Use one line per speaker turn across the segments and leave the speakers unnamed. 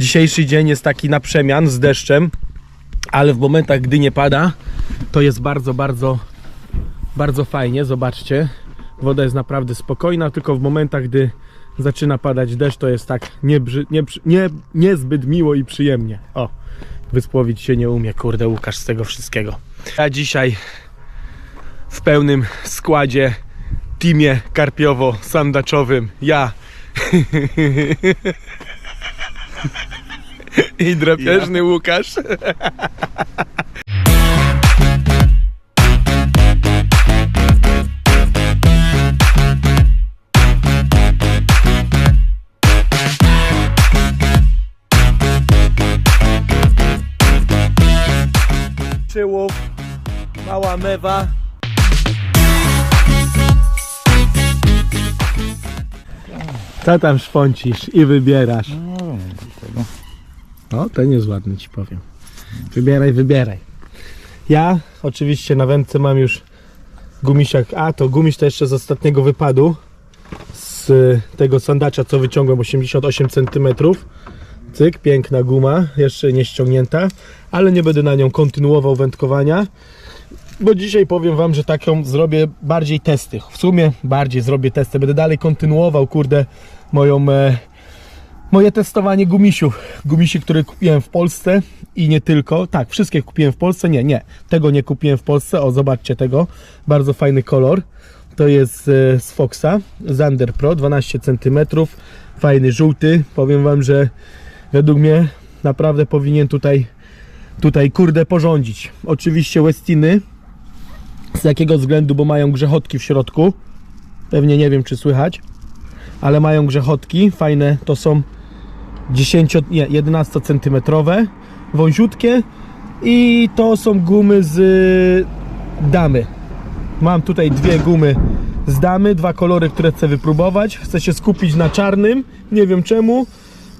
Dzisiejszy dzień jest taki na przemian z deszczem, ale w momentach, gdy nie pada, to jest bardzo, bardzo, bardzo fajnie. Zobaczcie, woda jest naprawdę spokojna, tylko w momentach, gdy zaczyna padać deszcz, to jest tak niebrzy, niebrzy, nie, niezbyt miło i przyjemnie. O, wysłowić się nie umie, kurde, Łukasz z tego wszystkiego. Ja dzisiaj w pełnym składzie, teamie karpiowo-sandaczowym, ja i drapieżny Łukasz. Przyłów, mała mewa. Co tam szpącisz i wybierasz? No, ten jest ładny, ci powiem. Wybieraj, wybieraj. Ja oczywiście na wędce mam już gumisiak. A, to gumiś to jeszcze z ostatniego wypadu. Z tego sandacza, co wyciągłem 88 cm. Cyk, piękna guma, jeszcze nie ściągnięta, ale nie będę na nią kontynuował wędkowania. Bo dzisiaj powiem wam, że taką zrobię bardziej testy. W sumie bardziej zrobię testy. Będę dalej kontynuował, kurde, moją e, moje testowanie gumisiów. Gumisi, które kupiłem w Polsce i nie tylko. Tak, wszystkie kupiłem w Polsce. Nie, nie. Tego nie kupiłem w Polsce. O, zobaczcie tego. Bardzo fajny kolor. To jest e, z Foxa. Zander Pro, 12 cm. Fajny, żółty. Powiem wam, że według mnie naprawdę powinien tutaj tutaj kurde porządzić. Oczywiście Westiny. Z jakiego względu? Bo mają grzechotki w środku. Pewnie nie wiem, czy słychać ale mają grzechotki, fajne, to są 10, nie, 11 centymetrowe, wąziutkie i to są gumy z y, damy. Mam tutaj dwie gumy z damy, dwa kolory, które chcę wypróbować. Chcę się skupić na czarnym, nie wiem czemu,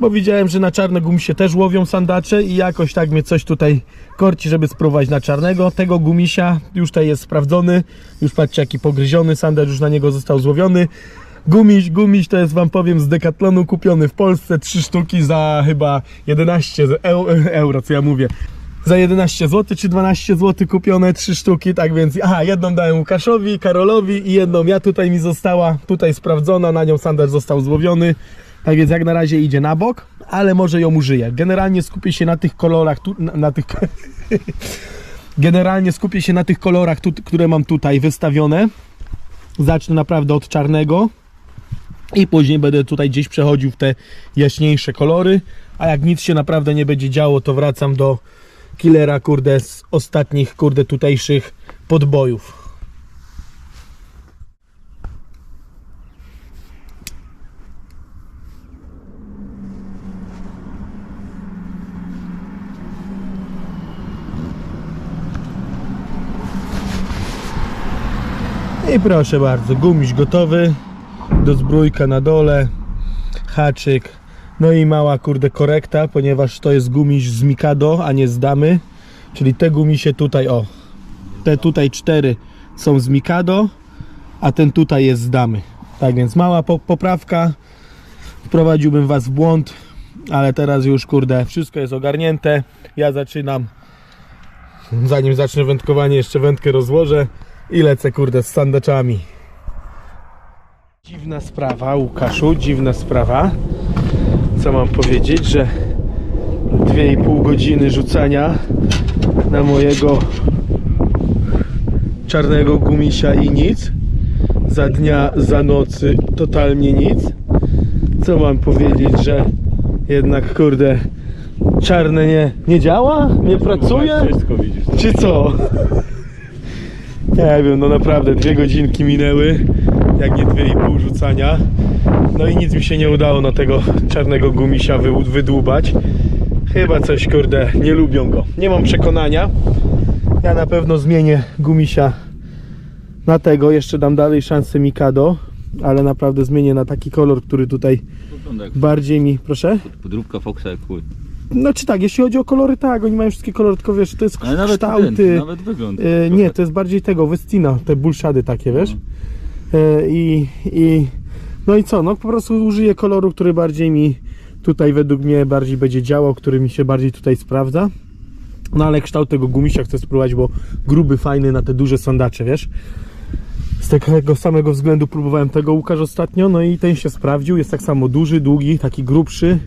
bo widziałem, że na czarne gumy się też łowią sandacze i jakoś tak mnie coś tutaj korci, żeby spróbować na czarnego. Tego gumisia już tutaj jest sprawdzony, już patrzcie jaki pogryziony sandacz już na niego został złowiony. Gumiś, gumiś to jest wam powiem z Decathlonu kupiony w Polsce, trzy sztuki za chyba 11 z- eu, euro, co ja mówię. Za 11 zł czy 12 zł kupione trzy sztuki, tak więc aha, jedną dałem Łukaszowi, Karolowi i jedną ja tutaj mi została, tutaj sprawdzona, na nią sandacz został złowiony. Tak więc jak na razie idzie na bok, ale może ją użyję. Generalnie skupię się na tych kolorach, tu, na, na tych Generalnie skupię się na tych kolorach, tu, które mam tutaj wystawione. Zacznę naprawdę od czarnego i później będę tutaj gdzieś przechodził w te jaśniejsze kolory, a jak nic się naprawdę nie będzie działo, to wracam do killera, kurde, z ostatnich, kurde, tutejszych podbojów. I proszę bardzo, gumiś gotowy, do zbrójka na dole, haczyk, no i mała kurde korekta, ponieważ to jest gumiś z Mikado, a nie z damy, czyli te gumisie tutaj, o, te tutaj cztery są z Mikado, a ten tutaj jest z damy. Tak więc mała po poprawka, wprowadziłbym was w błąd, ale teraz już kurde, wszystko jest ogarnięte, ja zaczynam, zanim zacznę wędkowanie, jeszcze wędkę rozłożę i lecę kurde z sandaczami. Dziwna sprawa, Łukaszu, dziwna sprawa. Co mam powiedzieć, że 2,5 godziny rzucania na mojego czarnego gumisia i nic. Za dnia, za nocy totalnie nic. Co mam powiedzieć, że jednak kurde czarne nie, nie działa? Nie pracuje?
Wszystko widzisz.
Czy co? Nie wiem, no naprawdę dwie godzinki minęły, jak nie dwie i pół rzucania. No i nic mi się nie udało na tego czarnego gumisia wy, wydłubać. Chyba coś, kurde, nie lubią go. Nie mam przekonania. Ja na pewno zmienię gumisia na tego. Jeszcze dam dalej szansę Mikado, ale naprawdę zmienię na taki kolor, który tutaj bardziej mi... Proszę?
podróbka Foxa jak chuj.
Znaczy tak, jeśli chodzi o kolory, tak, oni mają wszystkie kolory, tylko wiesz, to jest
Ale nawet
kształty.
ten, nawet wygląd.
E, nie, to jest bardziej tego, Westina, te bullshady takie, wiesz? E, I, I no i co, no po prostu użyję koloru, który bardziej mi tutaj według mnie bardziej będzie działał, który mi się bardziej tutaj sprawdza. No ale kształt tego gumisia chcę spróbować, bo gruby, fajny na te duże sondacze, wiesz. Z takiego samego względu próbowałem tego Łukasz ostatnio, no i ten się sprawdził. Jest tak samo duży, długi, taki grubszy.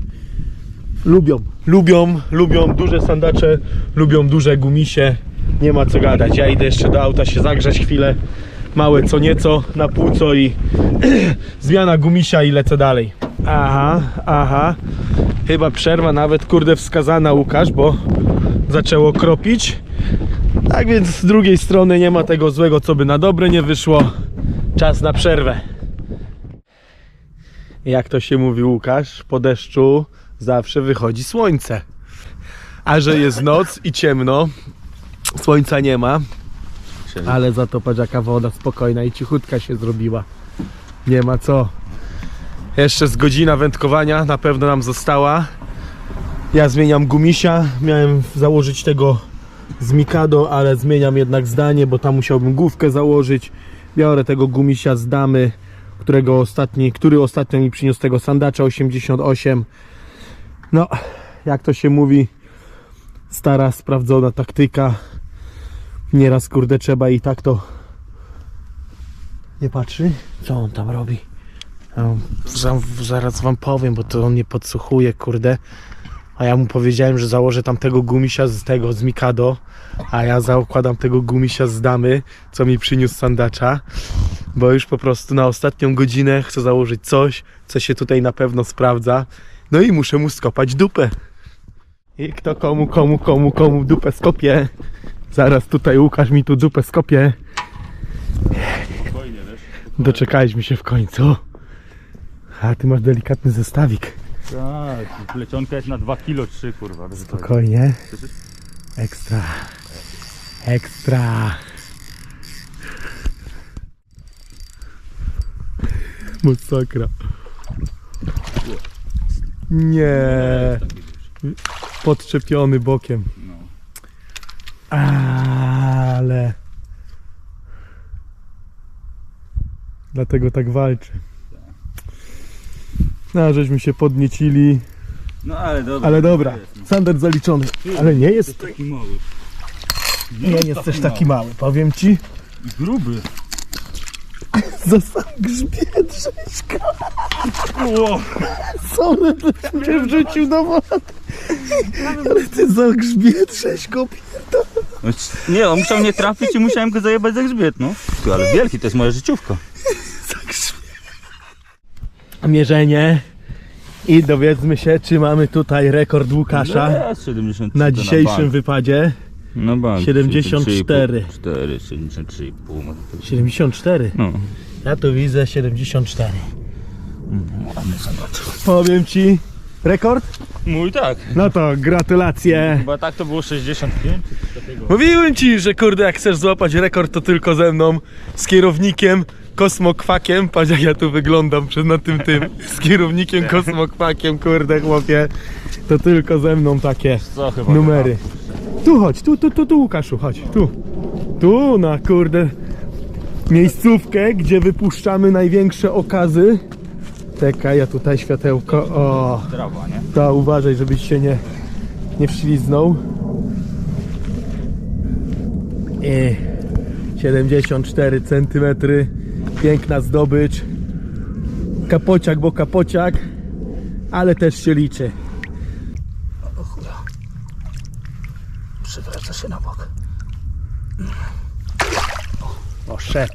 Lubią, lubią, lubią duże sandacze, lubią duże gumisie. Nie ma co gadać. Ja idę jeszcze do auta się zagrzać chwilę. Małe co nieco, na półco i zmiana gumisia i lecę dalej. Aha, aha. Chyba przerwa nawet kurde wskazana Łukasz, bo zaczęło kropić. Tak więc z drugiej strony nie ma tego złego, co by na dobre nie wyszło. Czas na przerwę. Jak to się mówi Łukasz, po deszczu zawsze wychodzi słońce. A że jest noc i ciemno, słońca nie ma, ale za to patrz jaka woda spokojna i cichutka się zrobiła. Nie ma co. Jeszcze z godzina wędkowania na pewno nam została. Ja zmieniam gumisia. Miałem założyć tego z Mikado, ale zmieniam jednak zdanie, bo tam musiałbym główkę założyć. Biorę tego gumisia z damy, którego ostatni, który ostatnio mi przyniósł tego sandacza 88. No, jak to się mówi, stara, sprawdzona taktyka. Nieraz kurde trzeba i tak to nie patrzy. Co on tam robi? No, za- zaraz wam powiem, bo to on nie podsłuchuje, kurde. A ja mu powiedziałem, że założę tam tego gumisia z tego, z Mikado. A ja zakładam tego gumisia z damy, co mi przyniósł sandacza. Bo już po prostu na ostatnią godzinę chcę założyć coś, co się tutaj na pewno sprawdza. No i muszę mu skopać dupę. I kto komu, komu, komu, komu dupę skopie. Zaraz tutaj Łukasz mi tu dupę skopie.
Spokojnie, wiesz?
Doczekaliśmy się w końcu. A ty masz delikatny zestawik.
Tak, plecionka jest na 2 kilo 3 kurwa. to-
Spokojnie. Ekstra. Ekstra. Masakra. Nie. Podczepiony bokiem. Ale. Dlatego tak walczy. No, żeśmy się podniecili.
no ale dobra.
Ale dobra,
jest,
standard zaliczony. Ale nie jest,
Taki mały.
nie jest też taki mały, powiem ci.
Gruby.
Za sam grzbiet rzeźka.
O,
Sorry, mnie wrzucił do wody. Ale ty za grzbiet rzeźko.
no, c- nie, on musiał nie trafić i musiałem go zajebać za grzbiet, no. Ty, ale wielki, to jest moja życiówka.
Za grzbiet. Mierzenie. I dowiedzmy się, czy mamy tutaj rekord Łukasza
No, 73
na dzisiejszym wypadzie.
Na bank.
74.
4, 73,5. może to-
74.
No.
Ja tu widzę 74. Powiem ci, rekord?
Mój tak.
No to gratulacje.
Chyba tak to było 65 czy coś takiego.
Mówiłem ci, że kurde, jak chcesz złapać rekord, to tylko ze mną, z kierownikiem, kosmokwakiem. Patrz jak ja tu wyglądam przed na tym tym. Z kierownikiem, kosmokwakiem, kurde chłopie. To tylko ze mną takie
Co chyba?
numery. Tu chodź, tu, tu, tu, tu Łukaszu, chodź, tu. Tu na kurde miejscówkę, gdzie wypuszczamy największe okazy. Czekaj, ja tutaj światełko, o.
Trawa, nie?
To uważaj, żebyś się nie, nie wśliznął. I 74 cm. Piękna zdobycz. Kapociak, bo kapociak, ale też się liczy. O chuja. Przewraca się na bok. O, szep.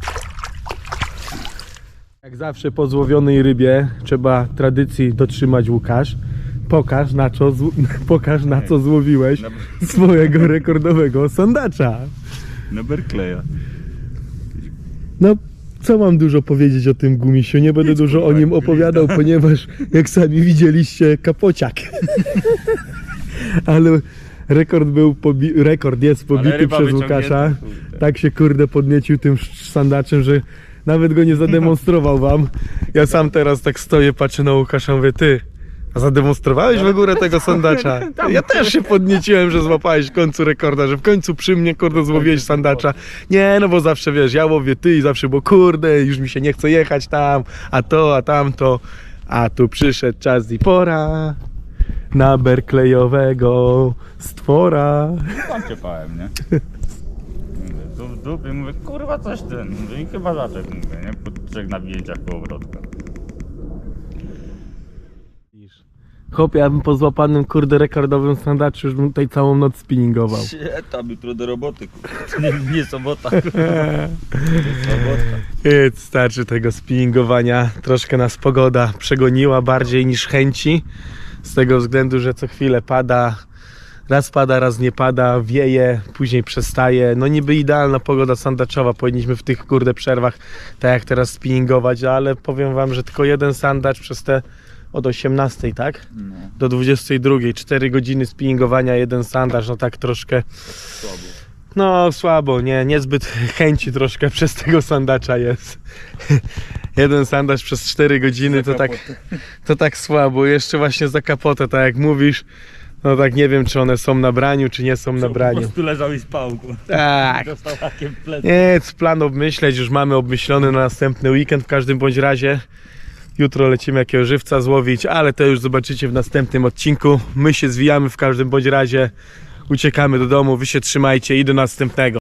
Jak zawsze po złowionej rybie trzeba tradycji dotrzymać Łukasz. Pokaż na co, zł- pokaż na co złowiłeś swojego rekordowego sondacza.
Na Berkleya.
No, co mam dużo powiedzieć o tym gumisiu? Nie będę
Nic,
dużo o nim opowiadał, ponieważ jak sami widzieliście, kapociak. Ale rekord był pobi- rekord jest pobity przez Łukasza. Tak się kurde podniecił tym sandaczem, że nawet go nie zademonstrował wam. Ja sam teraz tak stoję, patrzę na Łukasza, mówię, ty, a zademonstrowałeś w górę tego sandacza? Ja też się podnieciłem, że złapałeś w końcu rekorda, że w końcu przy mnie kurde złowiłeś sandacza. Nie, no bo zawsze wiesz, ja łowię ty i zawsze, bo kurde, już mi się nie chce jechać tam, a to, a tamto. A tu przyszedł czas i pora na berklejowego stwora.
Tam ciepałem, nie? Tu w dupie, mówię, kurwa coś ten, mówię, i chyba zaczek, mówię, nie? Po trzech nawięciach kołowrotka.
Chłop, ja bym po złapanym kurde rekordowym sandaczu już bym tutaj całą noc spinningował.
Sie, tam jutro do roboty, kurwa. To nie, nie sobota, kurwa. Sobota.
Nic, starczy tego spinningowania. Troszkę nas pogoda przegoniła bardziej niż chęci. Z tego względu, że co chwilę pada. Raz pada, raz nie pada, wieje, później przestaje. No niby idealna pogoda sandaczowa. Powinniśmy w tych kurde przerwach, tak jak teraz spinningować, ale powiem wam, że tylko jeden sandacz przez te od 18, tak?
No,
Do 22, 4 godziny spinningowania, jeden sandacz, no tak troszkę
słabo.
no słabo, nie, niezbyt chęci troszkę przez tego sandacza jest. Jeden sandacz przez 4 godziny to tak, to tak słabo. Jeszcze właśnie za kapotę, tak jak mówisz. No tak nie wiem, czy one są na braniu, czy nie są na
Po
braniu.
prostu leżał i spał, kurwa.
Tak.
Dostał hakiem w plecy.
Nic, plan obmyśleć, już mamy obmyślony na następny weekend w każdym bądź razie. Jutro lecimy jakiegoś żywca złowić, ale to już zobaczycie w następnym odcinku. My się zwijamy w każdym bądź razie. Uciekamy do domu, wy się trzymajcie i do następnego.